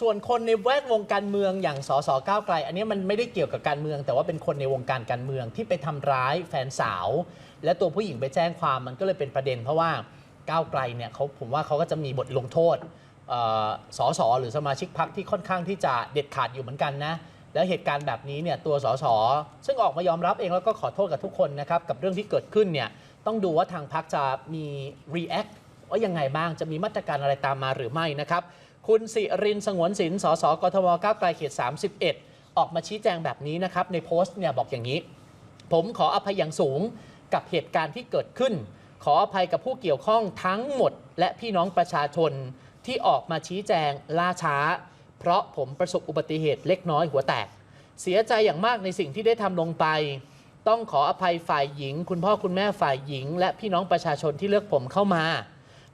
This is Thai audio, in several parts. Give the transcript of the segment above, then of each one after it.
ส่วนคนในแวดวงการเมืองอย่างสสก้าวไกล อันนี้มันไม่ได้เกี่ยวกับการเมือง แต่ว่าเป็นคนในวงการการเมืองที่ไปทำร้ายแฟนสาว และตัวผู้หญิงไปแจ้งความมันก็เลยเป็นประเด็น เพราะว่าก้าวไกลเนี่ยเขาผมว่าเขาก็จะมีบทลงโทษสสหรือสมาชิกพรรคที่ค่อนข้างที่จะเด็ดขาดอยู่เหมือนกันนะแล้วเหตุการณ์แบบนี้เนี่ยตัวสสซึ่งออกมายอมรับเองแล้วก็ขอโทษกับทุกคนนะครับกับเรื่องที่เกิดขึ้นเนี่ยต้องดูว่าทางพรรคจะมี react ว่ายังไงบ้างจะมีมาตรการอะไรตามมาหรือไม่นะครับ คุณสิรินสงวนสินสสกทมก้าวไกลเขต 31 ออกมาชี้แจงแบบนี้นะครับ ในโพสต์เนี่ยบอกอย่างนี้ ผมขออภัยอย่างสูงกับเหตุการณ์ที่เกิดขึ้น ขออภัยกับผู้เกี่ยวข้องทั้งหมด และพี่น้องประชาชนที่ออกมาชี้แจงล่าช้า เพราะผมประสบอุบัติเหตุเล็กน้อยหัวแตก เสียใจอย่างมากในสิ่งที่ได้ทำลงไปต้องขออภัยฝ่ายหญิง คุณพ่อคุณแม่ฝ่ายหญิง และพี่น้องประชาชนที่เลือกผมเข้ามา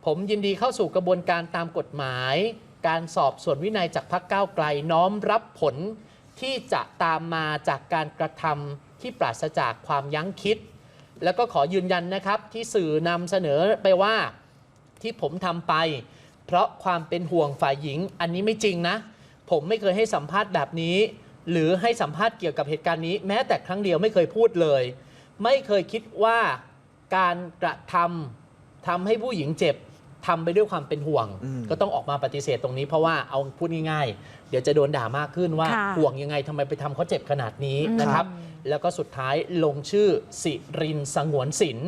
ผมยินดีเข้าสู่กระบวนการตามกฎหมาย การสอบส่วนวินัยจากพรรคก้าวไกลน้อมรับผลที่จะตามมาจากการกระทำที่ปราศจากความยั้งคิด แล้วก็ขอยืนยันนะครับที่สื่อนำเสนอไปว่าที่ผมทำไป เพราะความเป็นห่วงฝ่ายหญิง อันนี้ไม่จริงนะ ผมไม่เคยให้สัมภาษณ์แบบนี้ หรือให้สัมภาษณ์เกี่ยวกับเหตุการณ์นี้ แม้แต่ครั้งเดียวไม่เคยพูดเลย ไม่เคยคิดว่าการกระทำทำให้ผู้หญิงเจ็บ ทำไปด้วยความเป็นห่วงอืมก็ต้องออกมาปฏิเสธตรงนี้เพราะว่าเอาพูดง่ายๆ เดี๋ยวจะโดนด่ามากขึ้นว่าค่ะห่วงยังไงทำไมไปทำเขาเจ็บขนาดนี้อืมนะครับ แล้วก็สุดท้ายลงชื่อสิรินสงวนสิน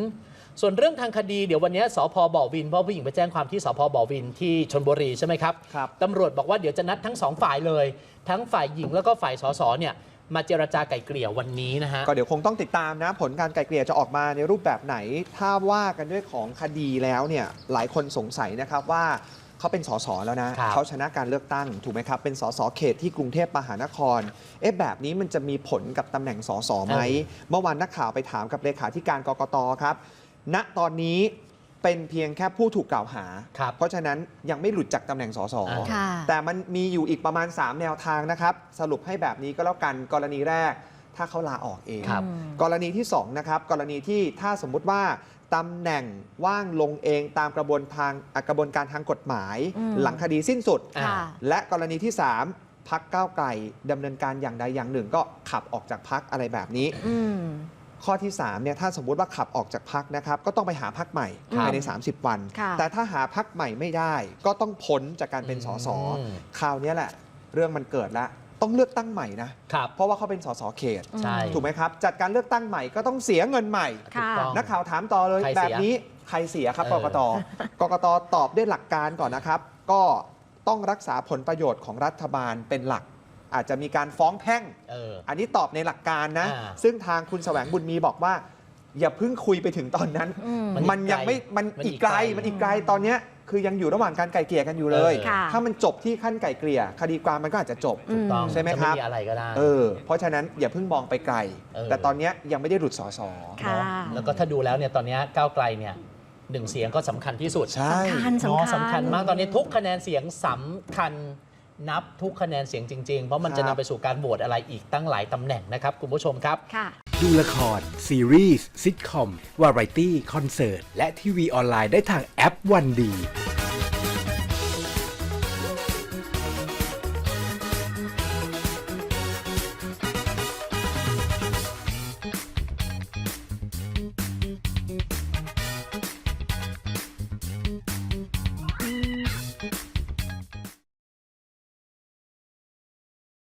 ส่วนเรื่องทางคดีเดี๋ยววันนี้สพบ่อวินเพราะผู้หญิงไปแจ้งความที่สพบ่อวินที่ชนบุรีใช่ไหมครับครับตำรวจบอกว่าเดี๋ยวจะนัดทั้งสองฝ่ายเลย ทั้งฝ่ายหญิงแล้วก็ฝ่ายสสเนี่ย มาเจรจาไกล่เกลี่ยวันนี้นะฮะ ก็เดี๋ยวคงต้องติดตามนะ ผลการไกลเกลี่ยจะออกมาในรูปแบบไหน ถ้าว่ากันด้วยของคดีแล้วเนี่ยหลายคนสงสัยนะครับว่าเขาเป็นสสแล้วนะ ครับ เขาชนะการเลือกตั้งถูกไหมครับ เป็นสสเขตที่กรุงเทพมหานคร เอ๊ะแบบนี้มันจะมีผลกับตำแหน่งสสไหม เมื่อวานนักข่าวไปถามกับเลขาธิการกกตครับ ณตอนนี้ เป็นเพียงแค่ผู้ถูกกล่าวหา ครับเพราะฉะนั้นยังไม่หลุดจากตำแหน่งสสอ่า ค่ะ แต่มันมีอยู่อีกประมาณ 3 แนวทางนะครับ สรุปให้แบบนี้ก็แล้วกันกรณีแรก ถ้าเขาลาออกเอง ครับ กรณีที่2นะครับกรณีที่ถ้าสมมุติว่าตำแหน่งว่างลงเองตามกระบวนทางอะกระบวนการทางกฎหมาย อืม หลังคดีสิ้นสุด อ่า ค่ะ และกรณีที่ 3พักก้าวไกลดำเนินการอย่างใดอย่างหนึ่งก็ขับออกจากพักอะไรแบบนี้ อืม ข้อที่3เนี่ยถ้าสมมุติว่าขับออกจากพักนะครับก็ต้องไปหาพักใหม่ครับภายใน 30 วันค่ะแต่ถ้าหาพักใหม่ไม่ได้ ก็ต้องพ้นจากการเป็นสสอืมคราวเนี้ยแหละ เรื่องมันเกิดแล้วต้องเลือกตั้งใหม่นะครับเพราะว่าเขาเป็นสสเขตใช่ถูกไหมครับ จัดการเลือกตั้งใหม่ก็ต้องเสียเงินใหม่ค่ะถูกต้องนักข่าวถามต่อเลยใครเสียแบบนี้ใครเสียครับเอกอกตกกตตอบด้วยหลักการก่อนนะครับ ก็ต้องรักษาผลประโยชน์ของรัฐบาลเป็นหลัก อาจจะมีการฟ้องแพ่ง เออ อันนี้ตอบในหลักการนะ อ่าซึ่งทางคุณแสวงบุญมีบอกว่า อย่าเพิ่งคุยไปถึงตอนนั้น อืม มันอีกมันยังไม่มันมันอีอีกกไกลไกลมันอีกไกลตอนเนี้ยคือยังอยู่ระหว่างการไกล่เกลี่ยกันอยู่เลย เออค่ะ ถ้ามันจบที่ขั้นไกล่เกลี่ย คดีความมันก็อาจจะจบอืมต้องใช่ไหมจะครับมีอะไรก็ได้ เออเพราะฉะนั้นอย่าเพิ่งมองไปไกล เออ แต่ตอนเนี้ยยังไม่ได้หลุดสอสอ ค่ะ เนาะแล้วก็ถ้าดูแล้วเนี่ยตอนเนี้ยก้าวไกลเนี่ยหนึ่งเสียงก็สำคัญที่สุดใช่ สำคัญเนาะสำคัญมากตอนนี้ทุกคะแนนเสียงสำคัญ นับทุกคะแนนเสียงจริง ๆ เพราะมันครับจะนำไปสู่การโหวตอะไรอีกตั้งหลายตำแหน่งนะครับคุณผู้ชมครับ ค่ะ ดูละคร ซีรีส์ซิทคอม วาไรตี้ คอนเสิร์ต และทีวีออนไลน์ได้ทางแอปวันดี